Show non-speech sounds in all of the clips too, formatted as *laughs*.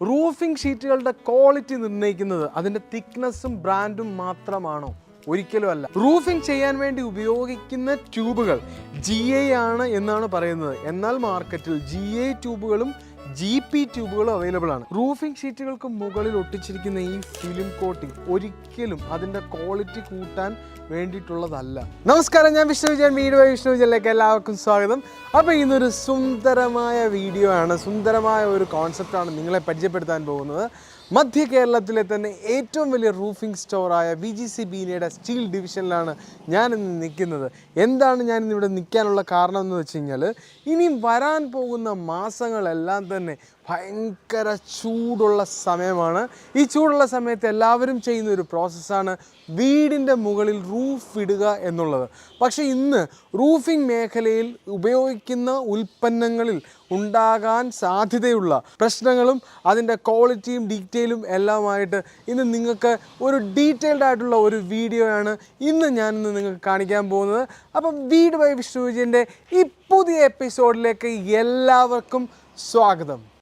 Roofing ഷീറ്റുകളുടെ quality നിർണയിക്കുന്നത് അതിന്റെ തിക്നെസ്സും ബ്രാൻഡും മാത്രമാണോ? ഒരിക്കലും അല്ല. റൂഫിംഗ് ചെയ്യാൻ വേണ്ടി ഉപയോഗിക്കുന്ന ട്യൂബുകൾ ജി എ ആണ് എന്നാണ് പറയുന്നത്. എന്നാൽ മാർക്കറ്റിൽ ജി എ ട്യൂബുകളും ജി പി ട്യൂബുകളും അവൈലബിൾ ആണ്. റൂഫിംഗ് ഷീറ്റുകൾക്ക് മുകളിൽ ഒട്ടിച്ചിരിക്കുന്ന ഈ ഫിലിം കോട്ടിംഗ് ഒരിക്കലും അതിന്റെ ക്വാളിറ്റി കൂട്ടാൻ വേണ്ടിയിട്ടുള്ളതല്ല. നമസ്കാരം ഞാൻ വിഷ്ണു വിജയൻ വീഡിയോ വിഷ്ണു വിജയനിലേക്ക് എല്ലാവർക്കും സ്വാഗതം. അപ്പോൾ ഇന്നൊരു സുന്ദരമായ വീഡിയോ ആണ്. സുന്ദരമായ ഒരു കോൺസെപ്റ്റാണ് നിങ്ങളെ പരിചയപ്പെടുത്താൻ പോകുന്നത്. മധ്യ കേരളത്തിലെ തന്നെ ഏറ്റവും വലിയ റൂഫിംഗ് സ്റ്റോറായ വി ജി സി ബീനയുടെ സ്റ്റീൽ ഡിവിഷനിലാണ് ഞാനിന്ന് നിൽക്കുന്നത്. എന്താണ് ഞാൻ ഇന്നിവിടെ നിൽക്കാനുള്ള കാരണം എന്ന് വെച്ച് കഴിഞ്ഞാൽ ഇനിയും വരാൻ പോകുന്ന മാസങ്ങളെല്ലാം തന്നെ ഭയങ്കര ചൂടുള്ള സമയമാണ്. ഈ ചൂടുള്ള സമയത്ത് എല്ലാവരും ചെയ്യുന്ന ഒരു പ്രോസസ്സാണ് വീടിന്റെ മുകളിൽ റൂഫ് ഇടുക എന്നുള്ളത്. പക്ഷേ ഇന്ന് റൂഫിംഗ് മേഖലയിൽ ഉപയോഗിക്കുന്ന ഉൽപ്പന്നങ്ങളിൽ ഉണ്ടാകാൻ സാധ്യതയുള്ള പ്രശ്നങ്ങളും അതിന്റെ ക്വാളിറ്റിയും ഡീറ്റെയിലും എല്ലാമായിട്ട് ഇന്ന് നിങ്ങൾക്ക് ഒരു ഡീറ്റെയിൽഡ് ആയിട്ടുള്ള ഒരു വീഡിയോ ആണ് ഇന്ന് ഞാൻ ഇന്ന് നിങ്ങൾക്ക് കാണിക്കാൻ പോകുന്നത്. അപ്പം വീട് ബൈ വിഷ്ണു വിജയന്റെ ഈ പുതിയ എപ്പിസോഡിലേക്ക് എല്ലാവർക്കും സ്വാഗതം.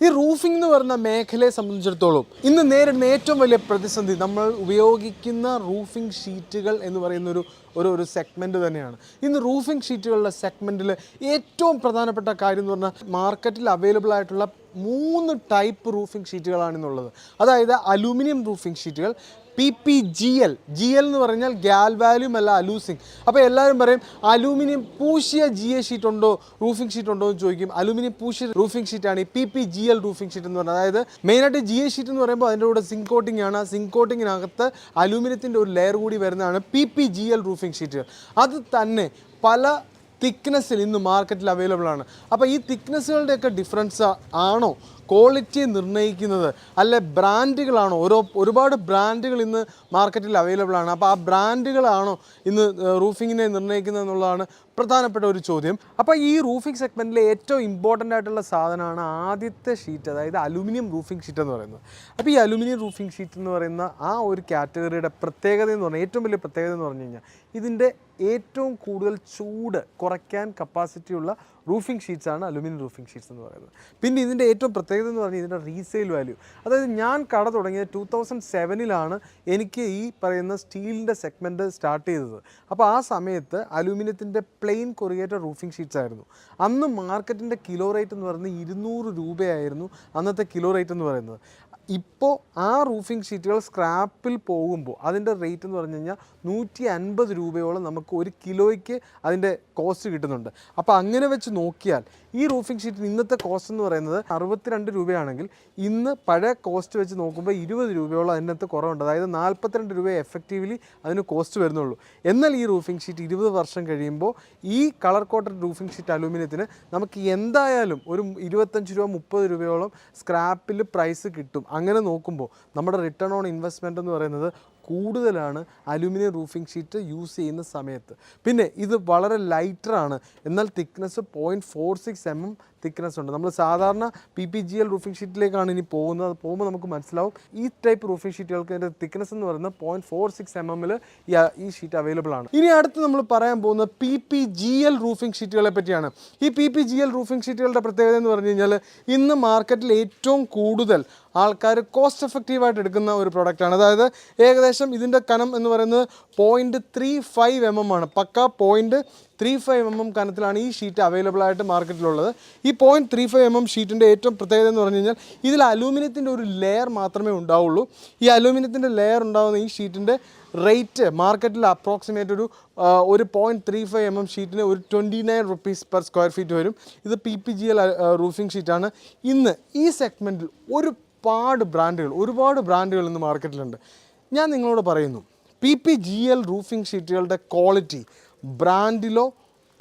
ഈ റൂഫിംഗ് എന്ന് പറയുന്ന മേഖലയെ സംബന്ധിച്ചിടത്തോളം ഇന്ന് നേരിടുന്ന ഏറ്റവും വലിയ പ്രതിസന്ധി നമ്മൾ ഉപയോഗിക്കുന്ന റൂഫിംഗ് ഷീറ്റുകൾ എന്ന് പറയുന്ന ഒരു ഒരു ഒരു സെഗ്മെന്റ് തന്നെയാണ്. ഇന്ന് റൂഫിംഗ് ഷീറ്റുകളുടെ സെഗ്മെന്റിൽ ഏറ്റവും പ്രധാനപ്പെട്ട കാര്യം എന്ന് പറഞ്ഞാൽ മാർക്കറ്റിൽ അവൈലബിൾ ആയിട്ടുള്ള മൂന്ന് ടൈപ്പ് റൂഫിംഗ് ഷീറ്റുകളാണെന്നുള്ളത്. അതായത് അലൂമിനിയം റൂഫിംഗ് ഷീറ്റുകൾ P P G L. G L എന്ന് പറഞ്ഞാൽ ഗ്യാൽ വാല്യൂം അല്ല അലൂസിങ്. അപ്പോൾ എല്ലാവരും പറയും അലൂമിനിയം പൂശിയ ജി എ ഷീറ്റ് ഉണ്ടോ റൂഫിംഗ് ഷീറ്റ് ഉണ്ടോ എന്ന് ചോദിക്കും. അലൂമിനിയം പൂശിയ റൂഫിംഗ് ഷീറ്റാണ് ഈ P P G L roofing sheet എന്ന് പറയുന്നത്. അതായത് മെയിനായിട്ട് ജി എ ഷീറ്റ് എന്ന് പറയുമ്പോൾ അതിന്റെ കൂടെ സിങ്ക് കോട്ടിംഗ് ആണ്. സിങ്ക് കോട്ടിങ്ങിനകത്ത് അലൂമിനിയത്തിന്റെ ഒരു ലെയർ കൂടി വരുന്നതാണ് P P G L roofing ഷീറ്റുകൾ. അത് തന്നെ പല തിക്നെസ്സിൽ ഇന്ന് മാർക്കറ്റിൽ അവൈലബിൾ ആണ്. അപ്പോൾ ഈ തിക്നെസ്സുകളുടെയൊക്കെ ഡിഫറൻസ് ആണോ? ക്വാളിറ്റി നിർണയിക്കുന്നത് അല്ലെ ബ്രാൻഡുകളാണോ ഓരോ ഒരുപാട് ബ്രാൻഡുകൾ ഇന്ന് മാർക്കറ്റിൽ അവൈലബിൾ ആണ്. അപ്പോൾ ആ ബ്രാൻഡുകളാണോ ഇന്ന് റൂഫിങ്ങിനെ നിർണയിക്കുന്നത് എന്നുള്ളതാണ് പ്രധാനപ്പെട്ട ഒരു ചോദ്യം. അപ്പോൾ ഈ റൂഫിംഗ് സെഗ്മെന്റിലെ ഏറ്റവും ഇമ്പോർട്ടന്റ് ആയിട്ടുള്ള സാധനമാണ് ആദ്യത്തെ ഷീറ്റ് അതായത് അലുമിനിയം റൂഫിംഗ് ഷീറ്റ് എന്ന് പറയുന്നത്. അപ്പോൾ ഈ അലുമിനിയം റൂഫിംഗ് ഷീറ്റ് എന്ന് പറയുന്ന ആ ഒരു കാറ്റഗറിയുടെ പ്രത്യേകത എന്ന് പറഞ്ഞാൽ ഏറ്റവും വലിയ പ്രത്യേകത എന്ന് പറഞ്ഞു കഴിഞ്ഞാൽ ഇതിന്റെ ഏറ്റവും കൂടുതൽ ചൂട് കുറയ്ക്കാൻ കപ്പാസിറ്റിയുള്ള റൂഫിംഗ് ഷീറ്റ്സാണ് അലുമിനിയം റൂഫിംഗ് ഷീറ്റ്സ് എന്ന് പറയുന്നത്. പിന്നെ ഇതിന്റെ ഏറ്റവും പ്രത്യേകത എന്ന് പറഞ്ഞാൽ ഇതിന്റെ റീസെയിൽ വാല്യൂ അതായത് ഞാൻ കട തുടങ്ങിയത് ടൂ തൗസൻഡ് സെവനിലാണ് എനിക്ക് ഈ പറയുന്ന സ്റ്റീലിന്റെ സെഗ്മെന്റ് സ്റ്റാർട്ട് ചെയ്തത്. അപ്പോൾ ആ സമയത്ത് അലുമിനിയത്തിന്റെ പ്ലെയിൻ കൊറിയേറ്റഡ് റൂഫിംഗ് ഷീറ്റ്സ് ആയിരുന്നു. അന്ന് മാർക്കറ്റിന്റെ കിലോ റേറ്റ് എന്ന് പറയുന്നത് ഇരുന്നൂറ് രൂപയായിരുന്നു അന്നത്തെ കിലോ റേറ്റ് എന്ന് പറയുന്നത്. ഇപ്പോൾ ആ റൂഫിംഗ് ഷീറ്റുകൾ സ്ക്രാപ്പിൽ പോകുമ്പോൾ അതിന്റെ റേറ്റ് എന്ന് പറഞ്ഞു കഴിഞ്ഞാൽ നൂറ്റി അൻപത് രൂപയോളം നമുക്ക് ഒരു കിലോയ്ക്ക് അതിന്റെ കോസ്റ്റ് കിട്ടുന്നുണ്ട്. അപ്പോൾ അങ്ങനെ വെച്ച് നോക്കിയാൽ ഈ റൂഫിംഗ് ഷീറ്റിന് ഇന്നത്തെ കോസ്റ്റ് എന്ന് പറയുന്നത് അറുപത്തിരണ്ട് രൂപയാണെങ്കിൽ ഇന്ന് പഴയ കോസ്റ്റ് വെച്ച് നോക്കുമ്പോൾ ഇരുപത് രൂപയോളം അതിനകത്ത് കുറവുണ്ട്. അതായത് നാൽപ്പത്തിരണ്ട് രൂപ എഫക്റ്റീവ്ലി അതിന് കോസ്റ്റ് വരുന്നുള്ളൂ. എന്നാൽ ഈ റൂഫിംഗ് ഷീറ്റ് ഇരുപത് വർഷം കഴിയുമ്പോൾ ഈ കളർ കോട്ടഡ് റൂഫിംഗ് ഷീറ്റ് അലൂമിനിയത്തിന് നമുക്ക് എന്തായാലും ഒരു ഇരുപത്തഞ്ച് രൂപ മുപ്പത് രൂപയോളം സ്ക്രാപ്പിൽ പ്രൈസ് കിട്ടും. അങ്ങനെ നോക്കുമ്പോൾ നമ്മുടെ റിട്ടേൺ ഓൺ ഇൻവെസ്റ്റ്മെന്റ് എന്ന് പറയുന്നത് കൂടുതലാണ് അലുമിനിയം റൂഫിംഗ് ഷീറ്റ് യൂസ് ചെയ്യുന്ന സമയത്ത്. പിന്നെ ഇത് വളരെ ലൈറ്ററാണ് എന്നാൽ thickness point four six M M thickness ഉണ്ട്. നമ്മൾ സാധാരണ P P G L roofing ഷീറ്റിലേക്കാണ് ഇനി പോകുന്നത്. അത് പോകുമ്പോൾ നമുക്ക് മനസ്സിലാവും. ഈ ടൈപ്പ് റൂഫിംഗ് ഷീറ്റുകൾക്ക് അതിന്റെ തിക്നെസ് എന്ന് പറയുന്നത് പോയിന്റ് ഫോർ സിക്സ് എം എമ്മിൽ ഈ ഷീറ്റ് അവൈലബിൾ ആണ്. ഇനി അടുത്ത് നമ്മൾ പറയാൻ പോകുന്നത് P P G L roofing ഷീറ്റുകളെ പറ്റിയാണ്. ഈ P P G L roofing ഷീറ്റുകളുടെ പ്രത്യേകത എന്ന് പറഞ്ഞു കഴിഞ്ഞാൽ ഇന്ന് മാർക്കറ്റിൽ ഏറ്റവും കൂടുതൽ ആൾക്കാർ കോസ്റ്റ് എഫക്റ്റീവായിട്ട് എടുക്കുന്ന ഒരു പ്രൊഡക്റ്റാണ് അതായത് ഏകദേശം ഇതിന്റെ കനം എന്ന് പറയുന്നത് point three five M M ആണ്. പക്ക point three five M M കനത്തിലാണ് ഈ ഷീറ്റ് അവൈലബിൾ ആയിട്ട് മാർക്കറ്റിലുള്ളത് ഈ point three five M M ഷീറ്റിന്റെ ഏറ്റവും പ്രത്യേകത എന്ന് പറഞ്ഞു കഴിഞ്ഞാൽ ഇതിൽ അലൂമിനിയത്തിന്റെ ഒരു ലെയർ മാത്രമേ ഉണ്ടാവുള്ളൂ. ഈ അലൂമിനിയത്തിന്റെ ലെയർ ഉണ്ടാകുന്ന ഈ ഷീറ്റിന്റെ റേറ്റ് മാർക്കറ്റിൽ അപ്രോക്സിമേറ്റ് ഒരു ഒരു point three five M M ഷീറ്റിന് ഒരു twenty nine rupees per square feet വരും. ഇത് P P G L roofing ഷീറ്റാണ് ഇന്ന് ഈ സെഗ്മെന്റിൽ ഒരുപാട് ബ്രാൻഡുകൾ ഒരുപാട് ബ്രാൻഡുകൾ ഇന്ന് മാർക്കറ്റിലുണ്ട് ഞാൻ നിങ്ങളോട് പറയുന്നു P P G L roofing ഷീറ്റുകളുടെ quality ബ്രാൻഡിലോ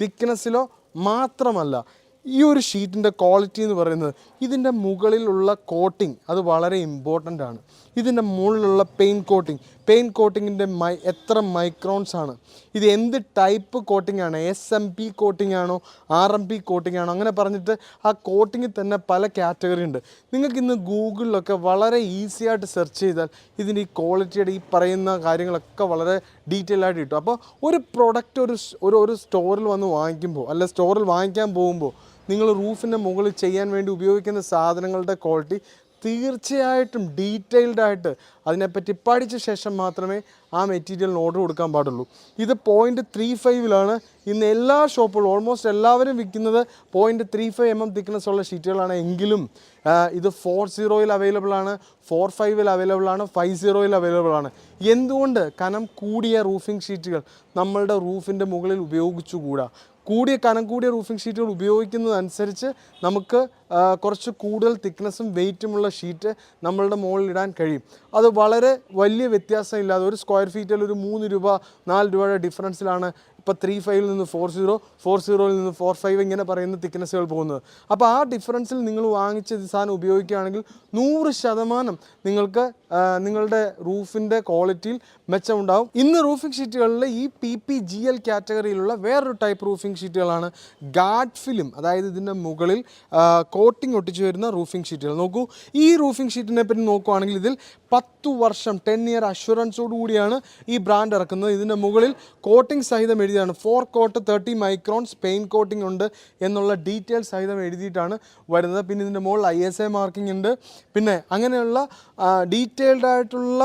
തിക്നെസ്സിലോ മാത്രമല്ല. ഈ ഒരു ഷീറ്റിന്റെ ക്വാളിറ്റി എന്ന് പറയുന്നത് ഇതിന്റെ മുകളിലുള്ള കോട്ടിംഗ് അത് വളരെ ഇമ്പോർട്ടന്റ് ആണ്. ഇതിന്റെ മുകളിലുള്ള പെയിന്റ് കോട്ടിംഗ് പെയിന്റ് കോട്ടിങ്ങിന്റെ മൈ എത്ര മൈക്രോൺസ് ആണ്? ഇത് എന്ത് ടൈപ്പ് കോട്ടിംഗ് ആണ്? എസ് എം പി കോട്ടിംഗ് ആണോ? ആർ എം പി കോട്ടിംഗ് ആണോ? അങ്ങനെ പറഞ്ഞിട്ട് ആ കോട്ടിങ്ങിൽ തന്നെ പല കാറ്റഗറി ഉണ്ട്. നിങ്ങൾക്ക് ഇന്ന് ഗൂഗിളിലൊക്കെ വളരെ ഈസി ആയിട്ട് സെർച്ച് ചെയ്താൽ ഇതിന്റെ ഈ ക്വാളിറ്റിയുടെ ഈ പറയുന്ന കാര്യങ്ങളൊക്കെ വളരെ ഡീറ്റെയിൽ ആയിട്ട് കിട്ടും. അപ്പോൾ ഒരു പ്രൊഡക്റ്റ് ഒരു ഒരു ഒരു സ്റ്റോറിൽ വന്ന് വാങ്ങിക്കുമ്പോൾ അല്ല സ്റ്റോറിൽ വാങ്ങിക്കാൻ പോകുമ്പോൾ നിങ്ങൾ റൂഫിന്റെ മുകളിൽ ചെയ്യാൻ വേണ്ടി ഉപയോഗിക്കുന്ന സാധനങ്ങളുടെ ക്വാളിറ്റി തീർച്ചയായിട്ടും ഡീറ്റെയിൽഡ് ആയിട്ട് അതിനെപ്പറ്റി പഠിച്ച ശേഷം മാത്രമേ ആ മെറ്റീരിയലിന് ഓർഡർ കൊടുക്കാൻ പാടുള്ളൂ. ഇത് പോയിന്റ് ത്രീ ഫൈവിലാണ് ഇന്ന് എല്ലാ ഷോപ്പുകളും ഓൾമോസ്റ്റ് എല്ലാവരും വിൽക്കുന്നത് point three five M M thickness ഉള്ള ഷീറ്റുകളാണ് എങ്കിലും ഇത് ഫോർ സീറോയിൽ അവൈലബിൾ ആണ്. ഫോർ ഫൈവിൽ അവൈലബിൾ ആണ്. ഫൈവ് സീറോയിൽ അവൈലബിൾ ആണ്. എന്തുകൊണ്ട് കനം കൂടിയ റൂഫിംഗ് ഷീറ്റുകൾ നമ്മളുടെ റൂഫിന്റെ മുകളിൽ ഉപയോഗിച്ചുകൂടാ? കൂടിയ കനം കൂടിയ റൂഫിംഗ് ഷീറ്റുകൾ ഉപയോഗിക്കുന്നതനുസരിച്ച് നമുക്ക് കുറച്ച് കൂടുതൽ തിക്നെസ്സും വെയിറ്റുമുള്ള ഷീറ്റ് നമ്മളുടെ മുകളിൽ ഇടാൻ കഴിയും. അത് വളരെ വലിയ വ്യത്യാസമില്ലാതെ ഒരു സ്ക്വയർ ഫീറ്റിൽ ഒരു മൂന്ന് രൂപ നാല് രൂപയുടെ ഡിഫറൻസിലാണ് ഇപ്പോൾ ത്രീ ഫൈവിൽ നിന്ന് ഫോർ സീറോ ഫോർ സീറോയിൽ നിന്ന് ഫോർ ഫൈവ് ഇങ്ങനെ പറയുന്ന തിക്നെസ്സുകൾ പോകുന്നത്. അപ്പോൾ ആ ഡിഫറൻസിൽ നിങ്ങൾ വാങ്ങിച്ച സാധനം ഉപയോഗിക്കുകയാണെങ്കിൽ നൂറ് ശതമാനം നിങ്ങൾക്ക് നിങ്ങളുടെ റൂഫിന്റെ ക്വാളിറ്റിയിൽ മെച്ചമുണ്ടാവും. ഇന്ന് റൂഫിംഗ് ഷീറ്റുകളിൽ ഈ പി പി ജി എൽ കാറ്റഗറിയിലുള്ള വേറൊരു ടൈപ്പ് റൂഫിംഗ് ഷീറ്റുകളാണ് ഗാഡ് ഫിലിം അതായത് ഇതിന്റെ മുകളിൽ കോട്ടിംഗ് ഒട്ടിച്ചു വരുന്ന റൂഫിംഗ് ഷീറ്റുകൾ നോക്കൂ ഈ റൂഫിംഗ് ഷീറ്റിനെ പറ്റി നോക്കുവാണെങ്കിൽ ഇതിൽ പത്തു വർഷം ടെൻ ഇയർ അഷുറൻസോടു കൂടിയാണ് ഈ ബ്രാൻഡ് ഇറക്കുന്നത്. ഇതിന്റെ മുകളിൽ കോട്ടിംഗ് സഹിതം എഴുതിയാണ് four coat thirty microns paint coating ഉണ്ട് എന്നുള്ള ഡീറ്റെയിൽസ് സഹിതം എഴുതിയിട്ടാണ് വരുന്നത്. പിന്നെ ഇതിന്റെ മുകളിൽ ഐ എസ് എ മാർക്കിംഗ് ഉണ്ട്. പിന്നെ അങ്ങനെയുള്ള ഡീറ്റെയിൽഡ് ആയിട്ടുള്ള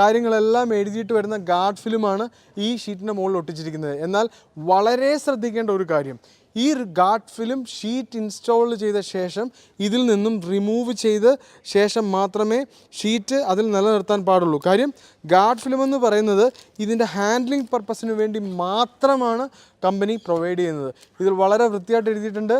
കാര്യങ്ങളെല്ലാം എഴുതിയിട്ട് വരുന്ന ഗാർഡ് ഫിലിമാണ് ഈ ഷീറ്റിന്റെ മുകളിൽ ഒട്ടിച്ചിരിക്കുന്നത്. എന്നാൽ വളരെ ശ്രദ്ധിക്കേണ്ട ഒരു കാര്യം. ഈ ഗാർഡ് ഫിലിം ഷീറ്റ് ഇൻസ്റ്റാൾ ചെയ്ത ശേഷം ഇതിൽ നിന്നും റിമൂവ് ചെയ്ത് ശേഷം മാത്രമേ ഷീറ്റ് അതിൽ നിലനിർത്താൻ പാടുള്ളൂ. കാര്യം ഗാർഡ് ഫിലിം എന്ന് പറയുന്നത് ഇതിന്റെ ഹാൻഡ്ലിംഗ് പർപ്പസിന് വേണ്ടി മാത്രമാണ് കമ്പനി പ്രൊവൈഡ് ചെയ്യുന്നത്. ഇതിൽ വളരെ വൃത്തിയായിട്ട് എഴുതിയിട്ടുണ്ട്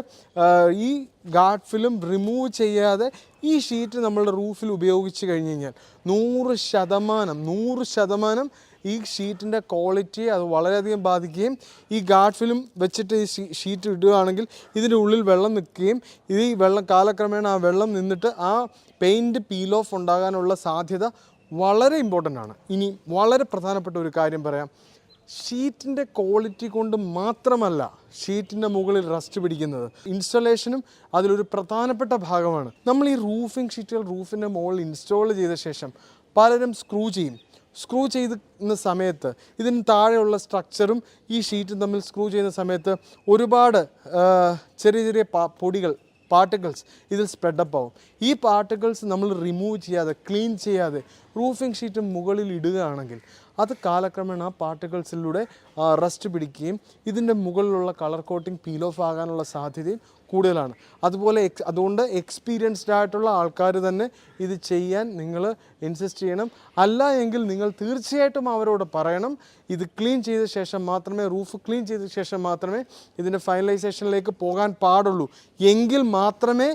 ഈ ഗാർഡ് ഫിലിം റിമൂവ് ചെയ്യാതെ ഈ ഷീറ്റ് നമ്മളുടെ റൂഫിൽ ഉപയോഗിച്ച് കഴിഞ്ഞ് കഴിഞ്ഞാൽ നൂറ് ശതമാനം നൂറ് ശതമാനം ഈ ഷീറ്റിന്റെ ക്വാളിറ്റി അത് വളരെയധികം ബാധിക്കുകയും ഈ ഗാർഡ് ഫിലിം വെച്ചിട്ട് ഈ ഷീറ്റ് ഇടുകയാണെങ്കിൽ ഇതിന്റെ ഉള്ളിൽ വെള്ളം നിൽക്കുകയും ഈ വെള്ളം കാലക്രമേണ ആ വെള്ളം നിന്നിട്ട് ആ പെയിന്റ് പീൽ ഓഫ് ഉണ്ടാകാനുള്ള സാധ്യത വളരെ ഇമ്പോർട്ടന്റ് ആണ്. ഇനി വളരെ പ്രധാനപ്പെട്ട ഒരു കാര്യം പറയാം. ഷീറ്റിന്റെ ക്വാളിറ്റി കൊണ്ട് മാത്രമല്ല ഷീറ്റിന്റെ മുകളിൽ റസ്റ്റ് പിടിക്കുന്നത്. ഇൻസ്റ്റലേഷനും അതിലൊരു പ്രധാനപ്പെട്ട ഭാഗമാണ്. നമ്മൾ ഈ റൂഫിംഗ് ഷീറ്റുകൾ റൂഫിന്റെ മുകളിൽ ഇൻസ്റ്റാൾ ചെയ്ത ശേഷം പലരും സ്ക്രൂ ചെയ്യും. സ്ക്രൂ ചെയ്യുന്ന സമയത്ത് ഇതിന് താഴെയുള്ള സ്ട്രക്ചറും ഈ ഷീറ്റും തമ്മിൽ സ്ക്രൂ ചെയ്യുന്ന സമയത്ത് ഒരുപാട് ചെറിയ ചെറിയ പൊടികൾ പാർട്ടിക്കിൾസ് ഇതിൽ സ്പ്രെഡപ്പ് ആവും. ഈ പാർട്ടിക്കിൾസ് നമ്മൾ റിമൂവ് ചെയ്യാതെ ക്ലീൻ ചെയ്യാതെ റൂഫിംഗ് ഷീറ്റ് മുകളിൽ ഇടുകയാണെങ്കിൽ അത് കാലക്രമേണ പാർട്ടിക്കിൾസിലൂടെ റസ്റ്റ് പിടിക്കുകയും ഇതിന്റെ മുകളിലുള്ള കളർ കോട്ടിംഗ് പീൽ ഓഫ് ആകാനുള്ള സാധ്യതയും കൂടുതലാണ്. അതുപോലെ എക്സ് അതുകൊണ്ട് എക്സ്പീരിയൻസ്ഡ് ആയിട്ടുള്ള ആൾക്കാർ തന്നെ ഇത് ചെയ്യാൻ നിങ്ങൾ ഇൻസിസ്റ്റ് ചെയ്യണം. അല്ല എങ്കിൽ നിങ്ങൾ തീർച്ചയായിട്ടും അവരോട് പറയണം. ഇത് ക്ലീൻ ചെയ്ത ശേഷം മാത്രമേ റൂഫ് ക്ലീൻ ചെയ്ത ശേഷം മാത്രമേ ഇതിന്റെ ഫൈനലൈസേഷനിലേക്ക് പോകാൻ പാടുള്ളൂ. എങ്കിൽ മാത്രമേ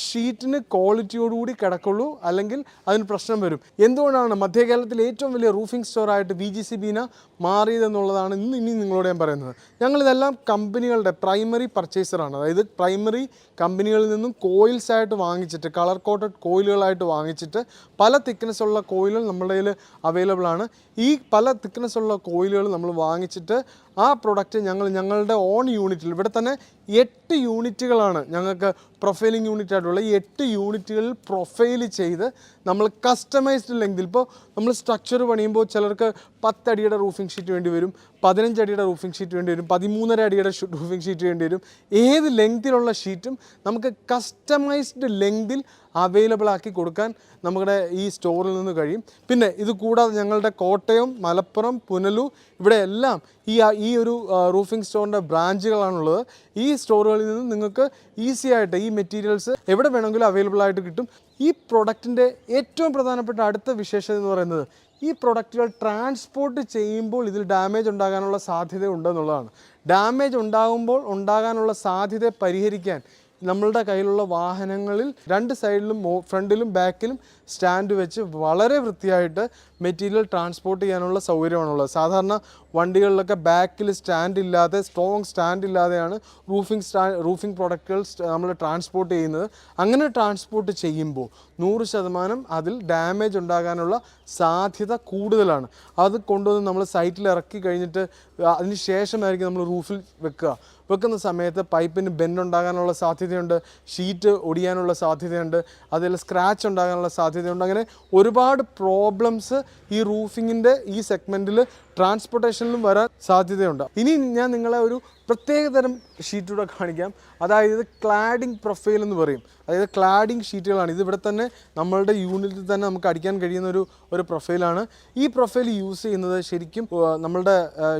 ഷീറ്റിന് ക്വാളിറ്റിയോടുകൂടി കിടക്കുള്ളൂ അല്ലെങ്കിൽ അതിന് പ്രശ്നം വരും. എന്തുകൊണ്ടാണ് മധ്യകേരളത്തിൽ ഏറ്റവും വലിയ റൂഫിംഗ് സ്റ്റോറായിട്ട് ബി ജി സി ബീന മാറിയതെന്നുള്ളതാണ് ഇന്ന് ഇനി നിങ്ങളോട് ഞാൻ പറയുന്നത്. ഞങ്ങളിതെല്ലാം കമ്പനികളുടെ പ്രൈമറി പർച്ചേസറാണ് അതായത് പ്രൈമറി കമ്പനികളിൽ നിന്നും കോയിൽസ് ആയിട്ട് വാങ്ങിച്ചിട്ട് കളർ കോട്ടഡ് കോയിലുകളായിട്ട് വാങ്ങിച്ചിട്ട് പല തിക്നെസ് ഉള്ള കോയിലുകൾ നമ്മുടെ കയ്യിൽ അവൈലബിൾ ആണ്. ഈ പല തിക്നെസ് ഉള്ള കോയിലുകൾ നമ്മൾ വാങ്ങിച്ചിട്ട് ആ പ്രൊഡക്റ്റ് ഞങ്ങൾ ഞങ്ങളുടെ ഓൺ യൂണിറ്റിൽ ഇവിടെ തന്നെ എട്ട് യൂണിറ്റുകളാണ് ഞങ്ങൾക്ക് പ്രൊഫൈലിംഗ് യൂണിറ്റ് ആയിട്ടുള്ള എട്ട് യൂണിറ്റുകളിൽ പ്രൊഫൈൽ ചെയ്ത് നമ്മൾ കസ്റ്റമൈസ്ഡ് ലെങ്തിൽ ഇപ്പോൾ നമ്മൾ സ്ട്രക്ചർ പണിയുമ്പോൾ ചിലർക്ക് പത്തടിയുടെ റൂഫിംഗ് ഷീറ്റ് വേണ്ടി വരും പതിനഞ്ചടിയുടെ റൂഫിംഗ് ഷീറ്റ് വേണ്ടി വരും പതിമൂന്നര അടിയുടെ റൂഫിംഗ് ഷീറ്റ് വേണ്ടി വരും. ഏത് ലെങ്തിലുള്ള ഷീറ്റും നമുക്ക് കസ്റ്റമൈസ്ഡ് ലെങ്തിൽ അവൈലബിൾ ആക്കി കൊടുക്കാൻ നമ്മുടെ ഈ സ്റ്റോറിൽ നിന്ന് കഴിയും. പിന്നെ ഇത് കൂടാതെ ഞങ്ങളുടെ കോട്ടയം മലപ്പുറം പുനലൂർ ഇവിടെ എല്ലാം ഈ ഈ ഒരു റൂഫിംഗ് സ്റ്റോറിന്റെ ബ്രാഞ്ചുകളാണുള്ളത് ഈ സ്റ്റോറുകളിൽ നിന്ന് നിങ്ങൾക്ക് ഈസി ആയിട്ട് ഈ മെറ്റീരിയൽസ് എവിടെ വേണമെങ്കിലും അവൈലബിൾ ആയിട്ട് കിട്ടും. ഈ പ്രൊഡക്റ്റിന്റെ ഏറ്റവും പ്രധാനപ്പെട്ട അടുത്ത വിശേഷത എന്ന് പറയുന്നത് ഈ പ്രൊഡക്റ്റുകൾ ട്രാൻസ്പോർട്ട് ചെയ്യുമ്പോൾ ഇതിൽ ഡാമേജ് ഉണ്ടാകാനുള്ള സാധ്യത ഉണ്ടെന്നുള്ളതാണ്. ഡാമേജ് ഉണ്ടാകുമ്പോൾ ഉണ്ടാകാനുള്ള സാധ്യത പരിഹരിക്കാൻ നമ്മളുടെ കയ്യിലുള്ള വാഹനങ്ങളിൽ രണ്ട് സൈഡിലും ഫ്രണ്ടിലും ബാക്കിലും സ്റ്റാൻഡ് വെച്ച് വളരെ വൃത്തിയായിട്ട് മെറ്റീരിയൽ ട്രാൻസ്പോർട്ട് ചെയ്യാനുള്ള സൗകര്യമാണുള്ളത്. സാധാരണ വണ്ടികളിലൊക്കെ ബാക്കിൽ സ്റ്റാൻഡ് ഇല്ലാതെ സ്ട്രോങ് സ്റ്റാൻഡ് ഇല്ലാതെയാണ് റൂഫിംഗ് സ്റ്റാ റൂഫിംഗ് പ്രൊഡക്റ്റുകൾ നമ്മൾ ട്രാൻസ്പോർട്ട് ചെയ്യുന്നത്. അങ്ങനെ ട്രാൻസ്പോർട്ട് ചെയ്യുമ്പോൾ നൂറ് ശതമാനം അതിൽ ഡാമേജ് ഉണ്ടാകാനുള്ള സാധ്യത കൂടുതലാണ്. അത് കൊണ്ടുവന്ന് നമ്മൾ സൈറ്റിൽ ഇറക്കി കഴിഞ്ഞിട്ട് അതിന് ശേഷമായിരിക്കും നമ്മൾ റൂഫിൽ വെക്കുക. വെക്കുന്ന സമയത്ത് പൈപ്പിന് ബെൻഡ് ഉണ്ടാകാനുള്ള സാധ്യതയുണ്ട് ഷീറ്റ് ഒടിയാനുള്ള സാധ്യതയുണ്ട് അതിൽ സ്ക്രാച്ച് ഉണ്ടാകാനുള്ള സാധ്യതയുണ്ട്. അങ്ങനെ ഒരുപാട് പ്രോബ്ലംസ് ഈ റൂഫിങ്ങിന്റെ ഈ സെഗ്മെന്റിൽ ട്രാൻസ്പോർട്ടേഷനിലും വരാൻ സാധ്യതയുണ്ട്. ഇനി ഞാൻ നിങ്ങളെ ഒരു പ്രത്യേകതരം ഷീറ്റൂടെ കാണിക്കാം. അതായത് ക്ലാഡിംഗ് പ്രൊഫൈൽ എന്ന് പറയും. അതായത് ക്ലാഡിംഗ് ഷീറ്റുകളാണ് ഇത് ഇവിടെ തന്നെ നമ്മളുടെ യൂണിറ്റിൽ തന്നെ നമുക്ക് അടിക്കാൻ കഴിയുന്ന ഒരു ഒരു പ്രൊഫൈലാണ് ഈ പ്രൊഫൈൽ യൂസ് ചെയ്യുന്നത് ശരിക്കും നമ്മളുടെ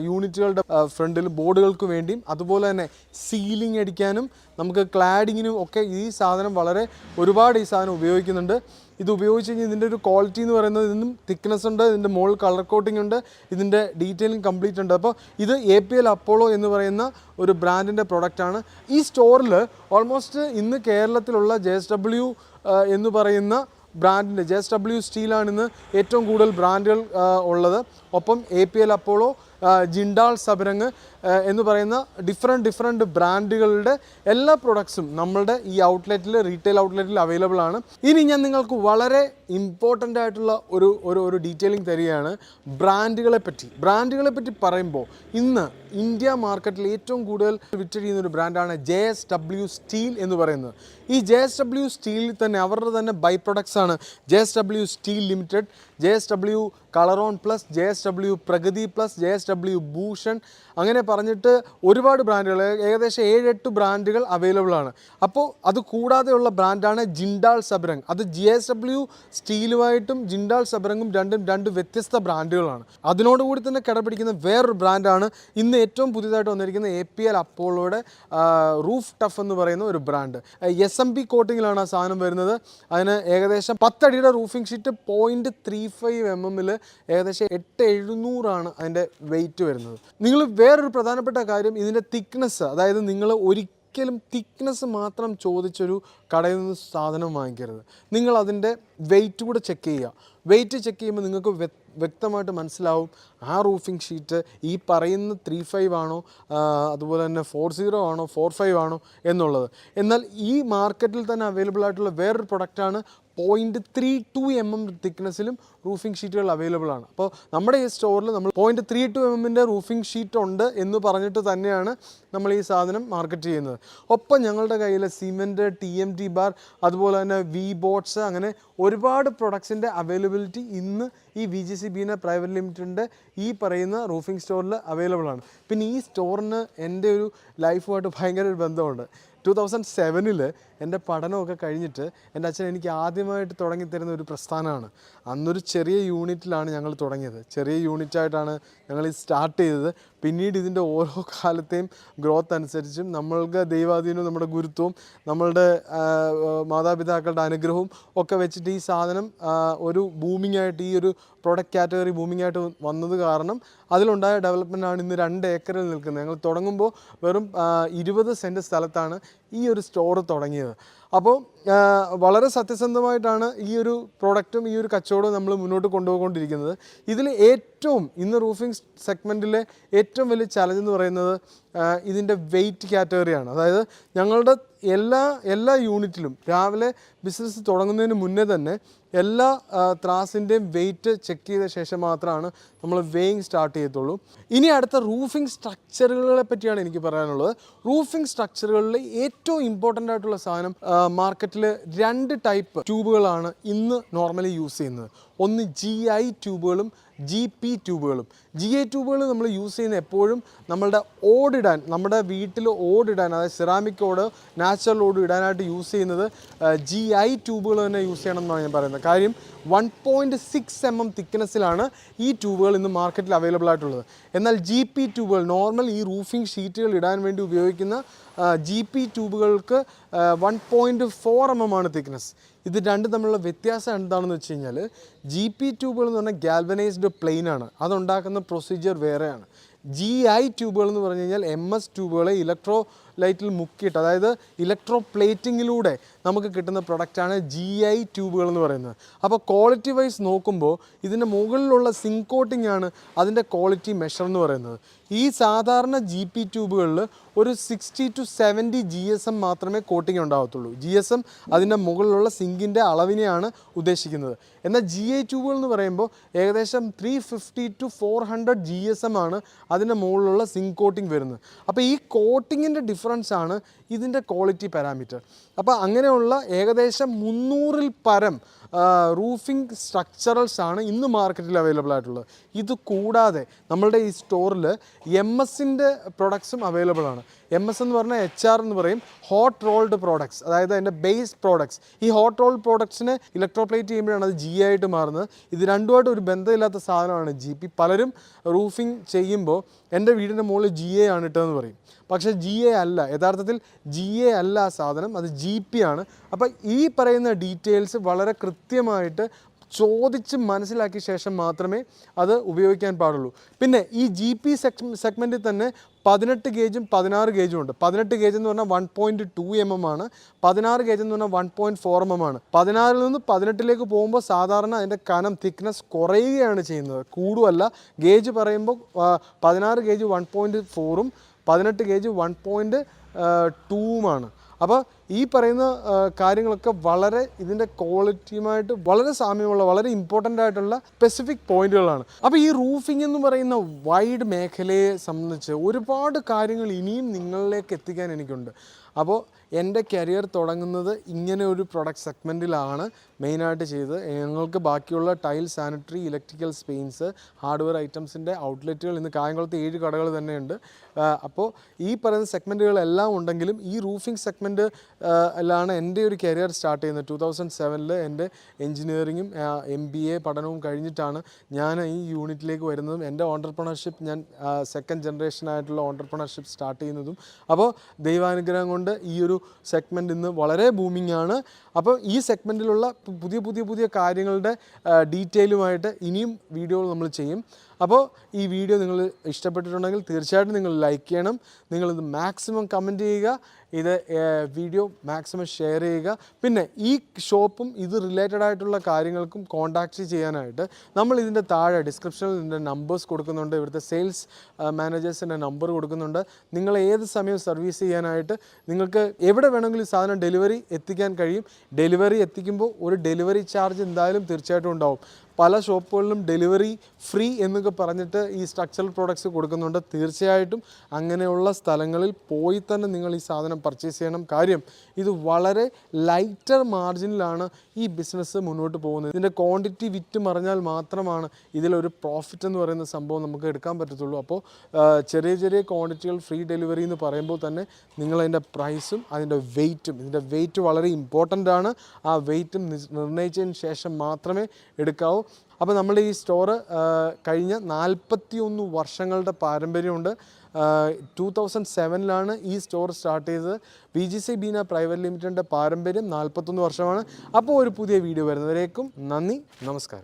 യൂണിറ്റുകളുടെ ഫ്രണ്ടിൽ ബോർഡുകൾക്ക് വേണ്ടിയും അതുപോലെ തന്നെ സീലിംഗ് അടിക്കാനും നമുക്ക് ക്ലാഡിങ്ങിനും ഒക്കെ ഈ സാധനം വളരെ ഒരുപാട് ഈ സാധനം ഉപയോഗിക്കുന്നുണ്ട്. ഇത് ഉപയോഗിച്ച് കഴിഞ്ഞാൽ ഇതിന്റെ ഒരു ക്വാളിറ്റി എന്ന് പറയുന്നത് ഇതിനും തിക്നെസ് ഉണ്ട് ഇതിന്റെ മോൾ കളർ കോട്ടിംഗ് ഉണ്ട് ഇതിന്റെ ഡീറ്റെയിലിംഗ് കംപ്ലീറ്റ് ഉണ്ട്. അപ്പോൾ ഇത് എ പി എൽ അപ്പോളോ എന്ന് പറയുന്ന ഒരു ബ്രാൻഡിന്റെ പ്രൊഡക്റ്റാണ്. ഈ സ്റ്റോറിൽ ഓൾമോസ്റ്റ് ഇന്ന് കേരളത്തിലുള്ള ജെ എസ് ഡബ്ല്യു എന്ന് പറയുന്ന ബ്രാൻഡിന്റെ ജെ എസ് ഡബ്ല്യു സ്റ്റീലാണ് ഇന്ന് ഏറ്റവും കൂടുതൽ ബ്രാൻഡുകൾ ഉള്ളത്. ഒപ്പം A P L Apollo Jindal Sabrang എന്ന് പറയുന്ന ഡിഫറെന്റ് ഡിഫറെന്റ് ബ്രാൻഡുകളുടെ എല്ലാ പ്രൊഡക്ട്സും നമ്മളുടെ ഈ ഔട്ട്ലെറ്റിൽ റീറ്റെയിൽ ഔട്ട്ലെറ്റിൽ അവൈലബിൾ ആണ്. ഇനി ഞാൻ നിങ്ങൾക്ക് വളരെ ഇമ്പോർട്ടന്റ് ആയിട്ടുള്ള ഒരു ഒരു ഒരു ഡീറ്റെയിലിംഗ് തരികയാണ് ബ്രാൻഡുകളെ പറ്റി. ബ്രാൻഡുകളെ പറ്റി പറയുമ്പോൾ ഇന്ന് ഇന്ത്യ മാർക്കറ്റിൽ ഏറ്റവും കൂടുതൽ വിറ്റഴിയുന്ന ഒരു ബ്രാൻഡാണ് ജെ എസ് ഡബ്ല്യു സ്റ്റീൽ എന്ന് പറയുന്നത്. ഈ ജെ എസ് ഡബ്ല്യു സ്റ്റീലിൽ തന്നെ അവരുടെ തന്നെ ബൈ പ്രൊഡക്ട്സ് ആണ് J S W steel limited. J S W Colouron plus J S W Pragati plus J S W Bhushan അങ്ങനെ പറഞ്ഞിട്ട് ഒരുപാട് ബ്രാൻഡുകൾ ഏകദേശം ഏഴെട്ട് ബ്രാൻഡുകൾ അവൈലബിൾ ആണ്. അപ്പോൾ അത് കൂടാതെയുള്ള ബ്രാൻഡാണ് ജിൻഡാൾ സബ്രങ് അത് ജി എസ് ഡബ്ല്യു സ്റ്റീലുമായിട്ടും ജിൻഡാൾ സബ്രങ്ങും രണ്ടും രണ്ട് വ്യത്യസ്ത ബ്രാൻഡുകളാണ്. അതിനോടുകൂടി തന്നെ കിടപിടിക്കുന്ന വേറൊരു ബ്രാൻഡാണ് ഇന്ന് ഏറ്റവും പുതിയതായിട്ട് വന്നിരിക്കുന്ന എ പി എൽ അപ്പോളോയുടെ റൂഫ് ടഫ് എന്ന് പറയുന്ന ഒരു ബ്രാൻഡ്. എസ് എം പി കോട്ടിങ്ങിലാണ് ആ സാധനം വരുന്നത്. അതിന് ഏകദേശം പത്തടിയുടെ roofing sheet point three five M എമ്മിൽ ഏകദേശം എട്ട് എഴുന്നൂറാണ് അതിന്റെ വെയിറ്റ് വരുന്നത്. നിങ്ങൾ വേറൊരു പ്രധാനപ്പെട്ട കാര്യം ഇതിന്റെ തിക്നെസ് അതായത് നിങ്ങൾ ഒരിക്കലും തിക്നെസ് മാത്രം ചോദിച്ചൊരു കടയിൽ നിന്ന് സാധനം വാങ്ങിക്കരുത്. നിങ്ങൾ അതിന്റെ വെയിറ്റ് കൂടെ ചെക്ക് ചെയ്യുക. വെയിറ്റ് ചെക്ക് ചെയ്യുമ്പോൾ നിങ്ങൾക്ക് വ്യക്തമായിട്ട് മനസ്സിലാവും ആ റൂഫിംഗ് ഷീറ്റ് ഈ പറയുന്ന ത്രീ ഫൈവ് ആണോ അതുപോലെ തന്നെ ഫോർ സീറോ ആണോ ഫോർ ഫൈവ് ആണോ എന്നുള്ളത്. എന്നാൽ ഈ മാർക്കറ്റിൽ തന്നെ അവൈലബിൾ ആയിട്ടുള്ള വേറൊരു പ്രൊഡക്റ്റാണ് point three two M M തിക്നെസ്സിലും roofing ഷീറ്റുകൾ അവൈലബിൾ ആണ്. അപ്പോൾ നമ്മുടെ ഈ സ്റ്റോറിൽ നമ്മൾ പോയിന്റ് ത്രീ ടു എം എമ്മിന്റെ റൂഫിംഗ് ഷീറ്റ് ഉണ്ട് എന്ന് പറഞ്ഞിട്ട് തന്നെയാണ് നമ്മൾ ഈ സാധനം മാർക്കറ്റ് ചെയ്യുന്നത്. ഒപ്പം ഞങ്ങളുടെ കയ്യിൽ cement T M T bar അതുപോലെ തന്നെ വി ബോട്ട്സ് അങ്ങനെ ഒരുപാട് പ്രൊഡക്ട്സിന്റെ അവൈലബിലിറ്റി ഇന്ന് ഈ V G C Beena private ലിമിറ്റഡിന്റെ ഈ പറയുന്ന റൂഫിംഗ് സ്റ്റോറിൽ അവൈലബിൾ ആണ്. പിന്നെ ഈ സ്റ്റോറിന് എന്റെ ഒരു ലൈഫുമായിട്ട് ഭയങ്കര ഒരു ബന്ധമുണ്ട്. ടു തൗസൻഡ് സെവനിൽ എന്റെ പഠനമൊക്കെ കഴിഞ്ഞിട്ട് എന്റെ അച്ഛൻ എനിക്ക് ആദ്യമായിട്ട് തുടങ്ങി തരുന്ന ഒരു പ്രസ്ഥാനമാണ്. അന്നൊരു ചെറിയ യൂണിറ്റിലാണ് ഞങ്ങൾ തുടങ്ങിയത്. ചെറിയ യൂണിറ്റായിട്ടാണ് ഞങ്ങൾ സ്റ്റാർട്ട് ചെയ്തത്. പിന്നീട് ഇതിന്റെ ഓരോ *laughs* കാലത്തെയും ഗ്രോത്ത് അനുസരിച്ചും നമ്മൾക്ക് ദൈവാധീനവും നമ്മുടെ ഗുരുത്വവും നമ്മളുടെ മാതാപിതാക്കളുടെ അനുഗ്രഹവും ഒക്കെ വെച്ചിട്ട് ഈ സാധനം ഒരു ബൂമിംഗ് ആയിട്ട് ഈ ഒരു പ്രോഡക്റ്റ് കാറ്റഗറി ബൂമിംഗ് ആയിട്ട് വന്നത് കാരണം അതിലുണ്ടായ ഡെവലപ്മെന്റ് ആണ് ഇന്ന് രണ്ട് ഏക്കറിൽ നിൽക്കുന്നത്. ഞങ്ങൾ തുടങ്ങുമ്പോൾ വെറും ഇരുപത് സെന്റ് സ്ഥലത്താണ് ഈ ഒരു സ്റ്റോർ തുടങ്ങിയത്. അപ്പോൾ വളരെ സത്യസന്ധമായിട്ടാണ് ഈ ഒരു പ്രോഡക്റ്റും ഈ ഒരു കച്ചവടവും നമ്മൾ മുന്നോട്ട് കൊണ്ടുപോയിക്കൊണ്ടിരിക്കുന്നത്. ഇതിൽ ഏറ്റവും ഇന്ന് റൂഫിംഗ് സെഗ്മെന്റിലെ ഏറ്റവും വലിയ ചലഞ്ച് എന്ന് പറയുന്നത് ഇതിന്റെ വെയിറ്റ് കാറ്റഗറിയാണ് അതായത് ഞങ്ങളുടെ എല്ലാ എല്ലാ യൂണിറ്റിലും രാവിലെ ബിസിനസ് തുടങ്ങുന്നതിന് മുന്നേ തന്നെ എല്ലാ ത്രാസിന്റെയും വെയിറ്റ് ചെക്ക് ചെയ്ത ശേഷം മാത്രമാണ് നമ്മൾ വെയിങ് സ്റ്റാർട്ട് ചെയ്യത്തുള്ളൂ. ഇനി അടുത്ത റൂഫിംഗ് സ്ട്രക്ചറുകളെ പറ്റിയാണ് എനിക്ക് പറയാനുള്ളത്. റൂഫിംഗ് സ്ട്രക്ചറുകളിൽ ഏറ്റവും ഇമ്പോർട്ടന്റ് ആയിട്ടുള്ള സാധനം മാർക്കറ്റിൽ രണ്ട് ടൈപ്പ് ട്യൂബുകളാണ് ഇന്ന് നോർമലി യൂസ് ചെയ്യുന്നത്. ഒന്ന് ജി ഐ ട്യൂബുകളും ജി പി ട്യൂബുകളും ജി ഐ ട്യൂബുകൾ നമ്മൾ യൂസ് ചെയ്യുന്ന എപ്പോഴും നമ്മളുടെ ഓടിടാൻ നമ്മുടെ വീട്ടിൽ ഓടിടാൻ അതായത് സിറാമിക് ഓട് നാച്ചുറൽ ഓട് ഇടാനായിട്ട് യൂസ് ചെയ്യുന്നത് ജി ഐ ട്യൂബുകൾ തന്നെ യൂസ് ചെയ്യണം എന്നാണ് ഞാൻ പറയുന്നത്. കാര്യം one point six M M തിക്നെസ്സിലാണ് ഈ ട്യൂബുകൾ ഇന്ന് മാർക്കറ്റിൽ അവൈലബിൾ ആയിട്ടുള്ളത്. എന്നാൽ ജി പി ട്യൂബുകൾ നോർമൽ ഈ റൂഫിംഗ് ഷീറ്റുകൾ ഇടാൻ വേണ്ടി ഉപയോഗിക്കുന്ന G P ട്യൂബുകൾക്ക് one point four M M ആണ് തിക്നെസ് ഇത് രണ്ടും തമ്മിലുള്ള വ്യത്യാസം എന്താണെന്ന് വെച്ച് കഴിഞ്ഞാൽ ജി പി ട്യൂബുകൾ എന്ന് പറഞ്ഞാൽ ഗാൽവനൈസ്ഡ് പ്ലെയിൻ ആണ്. അതുണ്ടാക്കുന്ന പ്രൊസീജിയർ വേറെയാണ്. ജി ഐ ട്യൂബുകൾ എന്ന് പറഞ്ഞു കഴിഞ്ഞാൽ എം എസ് ട്യൂബുകളെ ഇലക്ട്രോ ലൈറ്റിൽ മുക്കിയിട്ട് അതായത് ഇലക്ട്രോ പ്ലേറ്റിങ്ങിലൂടെ നമുക്ക് കിട്ടുന്ന പ്രൊഡക്റ്റാണ് ജി ഐ ട്യൂബുകൾ എന്ന് പറയുന്നത്. അപ്പോൾ ക്വാളിറ്റി വൈസ് നോക്കുമ്പോൾ ഇതിന്റെ മുകളിലുള്ള സിങ്ക് കോട്ടിംഗ് ആണ് അതിന്റെ ക്വാളിറ്റി മെഷർ എന്ന് പറയുന്നത്. ഈ സാധാരണ ജി പി ട്യൂബുകളിൽ ഒരു sixty to seventy G S M മാത്രമേ കോട്ടിംഗ് ഉണ്ടാകത്തുള്ളൂ ജി എസ് എം അതിന്റെ മുകളിലുള്ള സിങ്കിന്റെ അളവിനെയാണ് ഉദ്ദേശിക്കുന്നത്. എന്നാൽ ജി ഐ ട്യൂബുകൾ എന്ന് പറയുമ്പോൾ ഏകദേശം three fifty to four hundred G S M ആണ് അതിന്റെ മുകളിലുള്ള സിങ്ക് കോട്ടിംഗ് വരുന്നത്. അപ്പോൾ ഈ കോട്ടിങ്ങിന്റെ ഡിഫറൻസ് ആണ് ഇതിന്റെ ക്വാളിറ്റി പാരാമീറ്റർ അപ്പോൾ അങ്ങനെയുള്ള ഏകദേശം മുന്നൂറിൽ പരം റൂഫിംഗ് സ്ട്രക്ചറൽസ് ആണ് ഇന്ന് മാർക്കറ്റിൽ അവൈലബിൾ ആയിട്ടുള്ളത്. ഇത് കൂടാതെ നമ്മളുടെ ഈ സ്റ്റോറിൽ എം എസിന്റെ പ്രൊഡക്ട്സും അവൈലബിൾ ആണ്. എം എസ് എന്ന് പറഞ്ഞാൽ എച്ച് ആർ എന്ന് പറയും ഹോട്ട് റോൾഡ് പ്രോഡക്ട്സ് അതായത് അതിന്റെ ബേസ് പ്രോഡക്ട്സ് ഈ ഹോട്ട് റോൾഡ് പ്രോഡക്ട്സിനെ ഇലക്ട്രോപ്ലേറ്റ് ചെയ്യുമ്പോഴാണ് അത് ജി ആയിട്ട് മാറുന്നത്. ഇത് രണ്ടുമായിട്ട് ഒരു ബന്ധമില്ലാത്ത സാധനമാണ് ജി പി പലരും റൂഫിംഗ് ചെയ്യുമ്പോൾ എന്റെ വീടിന്റെ മുകളിൽ ജി എ ആണ് ഇട്ടതെന്ന് പറയും. പക്ഷേ ജി എ അല്ല. യഥാർത്ഥത്തിൽ ജി എ അല്ല ആ സാധനം അത് ജി പി ആണ്. അപ്പോൾ ഈ പറയുന്ന ഡീറ്റെയിൽസ് വളരെ കൃത്യമായിട്ട് ചോദിച്ച് മനസ്സിലാക്കിയ ശേഷം മാത്രമേ അത് ഉപയോഗിക്കാൻ പാടുള്ളൂ. പിന്നെ ഈ ജി പി സെഗ്മെന്റിൽ തന്നെ പതിനെട്ട് ഗേജും പതിനാറ് ഗേജും ഉണ്ട്. പതിനെട്ട് ഗേജ് എന്ന് പറഞ്ഞാൽ one point two M M ആണ്. പതിനാറ് ഗേജ് എന്ന് പറഞ്ഞാൽ one point four M M ആണ്. പതിനാറിൽ നിന്ന് പതിനെട്ടിലേക്ക് പോകുമ്പോൾ സാധാരണ അതിന്റെ കനം തിക്നെസ് കുറയുകയാണ് ചെയ്യുന്നത്. കൂടുമല്ല ഗേജ് പറയുമ്പോൾ പതിനാറ് ഗേജ് വൺ പോയിന്റ് ഫോറും പതിനെട്ട് ഗേജ് വൺ പോയിന്റ് ടൂവുമാണ് അപ്പോൾ ഈ പറയുന്ന കാര്യങ്ങളൊക്കെ വളരെ ഇതിന്റെ ക്വാളിറ്റിയുമായിട്ട് വളരെ സാമ്യമുള്ള വളരെ ഇമ്പോർട്ടന്റ് ആയിട്ടുള്ള സ്പെസിഫിക് പോയിന്റുകളാണ് അപ്പോൾ ഈ റൂഫിംഗ് എന്ന് പറയുന്ന വൈഡ് മേഖലയെ സംബന്ധിച്ച് ഒരുപാട് കാര്യങ്ങൾ ഇനിയും നിങ്ങളിലേക്ക് എത്തിക്കാൻ എനിക്കുണ്ട്. അപ്പോൾ എന്റെ കരിയർ തുടങ്ങുന്നത് ഇങ്ങനെ ഒരു പ്രൊഡക്റ്റ് സെഗ്മെന്റിലാണ് മെയിനായിട്ട് ചെയ്ത് ഞങ്ങൾക്ക് ബാക്കിയുള്ള tile sanitary electrical spares hardware ഐറ്റംസിന്റെ ഔട്ട്ലെറ്റുകൾ ഇന്ന് കായംകുളത്ത് ഏഴ് കടകൾ തന്നെയുണ്ട്. അപ്പോൾ ഈ പറയുന്ന സെഗ്മെന്റുകളെല്ലാം ഉണ്ടെങ്കിലും ഈ റൂഫിംഗ് സെഗ്മെന്റ് ലാണ് എന്റെ ഒരു കരിയർ സ്റ്റാർട്ട് ചെയ്യുന്നത്. ടു തൗസൻഡ് സെവനിൽ എന്റെ എൻജിനീയറിങ്ങും എം ബി എ പഠനവും കഴിഞ്ഞിട്ടാണ് ഞാൻ ഈ യൂണിറ്റിലേക്ക് വരുന്നതും എന്റെ ഓണ്ടർപ്രണർഷിപ്പ് ഞാൻ സെക്കൻഡ് ജനറേഷൻ ആയിട്ടുള്ള ഓണ്ടർപ്രണർഷിപ്പ് സ്റ്റാർട്ട് ചെയ്യുന്നതും. അപ്പോൾ ദൈവാനുഗ്രഹം കൊണ്ട് ഈ ഒരു സെഗ്മെന്റ് ഇന്ന് വളരെ ബൂമിംഗ് ആണ്. അപ്പോൾ ഈ സെഗ്മെന്റിലുള്ള പുതിയ പുതിയ പുതിയ കാര്യങ്ങളുടെ ഡീറ്റെയിലുമായിട്ട് ഇനിയും വീഡിയോകൾ നമ്മൾ ചെയ്യും. അപ്പോൾ ഈ വീഡിയോ നിങ്ങൾ ഇഷ്ടപ്പെട്ടിട്ടുണ്ടെങ്കിൽ തീർച്ചയായിട്ടും നിങ്ങൾ ലൈക്ക് ചെയ്യണം. നിങ്ങളിത് മാക്സിമം കമന്റ് ചെയ്യുക. ഇത് വീഡിയോ മാക്സിമം ഷെയർ ചെയ്യുക. പിന്നെ ഈ ഷോപ്പും ഇത് റിലേറ്റഡ് ആയിട്ടുള്ള കാര്യങ്ങൾക്കും കോൺടാക്റ്റ് ചെയ്യാനായിട്ട് നമ്മൾ ഇതിന്റെ താഴെ ഡിസ്ക്രിപ്ഷനിൽ ഇതിന്റെ നമ്പേഴ്സ് കൊടുക്കുന്നുണ്ട്. ഇവിടുത്തെ സെയിൽസ് മാനേജേഴ്സിന്റെ നമ്പർ കൊടുക്കുന്നുണ്ട്. നിങ്ങൾ ഏത് സമയം സർവീസ് ചെയ്യാനായിട്ട് നിങ്ങൾക്ക് എവിടെ വേണമെങ്കിലും സാധനം ഡെലിവറി എത്തിക്കാൻ കഴിയും. ഡെലിവറി എത്തിക്കുമ്പോൾ ഒരു ഡെലിവറി ചാർജ് എന്തായാലും തീർച്ചയായിട്ടും ഉണ്ടാവും. പല ഷോപ്പുകളിലും ഡെലിവറി ഫ്രീ എന്നൊക്കെ പറഞ്ഞിട്ട് ഈ സ്ട്രക്ചറൽ പ്രോഡക്ട്സ് കൊടുക്കുന്നുണ്ട്. തീർച്ചയായിട്ടും അങ്ങനെയുള്ള സ്ഥലങ്ങളിൽ പോയി തന്നെ നിങ്ങൾ ഈ സാധനം പർച്ചേസ് ചെയ്യണം. കാര്യം ഇത് വളരെ ലൈറ്റർ മാർജിനിലാണ് ഈ ബിസിനസ് മുന്നോട്ട് പോകുന്നത്. ഇതിന്റെ ക്വാണ്ടിറ്റി വിറ്റ് മറിഞ്ഞാൽ മാത്രമാണ് ഇതിലൊരു പ്രോഫിറ്റ് എന്ന് പറയുന്ന സംഭവം നമുക്ക് എടുക്കാൻ പറ്റത്തുള്ളൂ. അപ്പോൾ ചെറിയ ചെറിയ ക്വാണ്ടിറ്റികൾ ഫ്രീ ഡെലിവറി എന്ന് പറയുമ്പോൾ തന്നെ നിങ്ങൾ അതിന്റെ പ്രൈസും അതിന്റെ വെയിറ്റും ഇതിന്റെ വെയിറ്റ് വളരെ ഇമ്പോർട്ടന്റ് ആണ്. ആ വെയിറ്റും നിർണയിച്ചതിന് ശേഷം മാത്രമേ എടുക്കാവൂ. അപ്പോൾ നമ്മുടെ ഈ സ്റ്റോറ് കഴിഞ്ഞ നാൽപ്പത്തി ഒന്ന് വർഷങ്ങളുടെ പാരമ്പര്യമുണ്ട്. ടൂ തൗസൻഡ് സെവനിലാണ് ഈ സ്റ്റോർ സ്റ്റാർട്ട് ചെയ്തത്. B G C Beena private ലിമിറ്റഡിന്റെ പാരമ്പര്യം നാൽപ്പത്തൊന്ന് വർഷമാണ്. അപ്പോൾ ഒരു പുതിയ വീഡിയോ വരുന്നവരേക്കും നന്ദി നമസ്കാരം.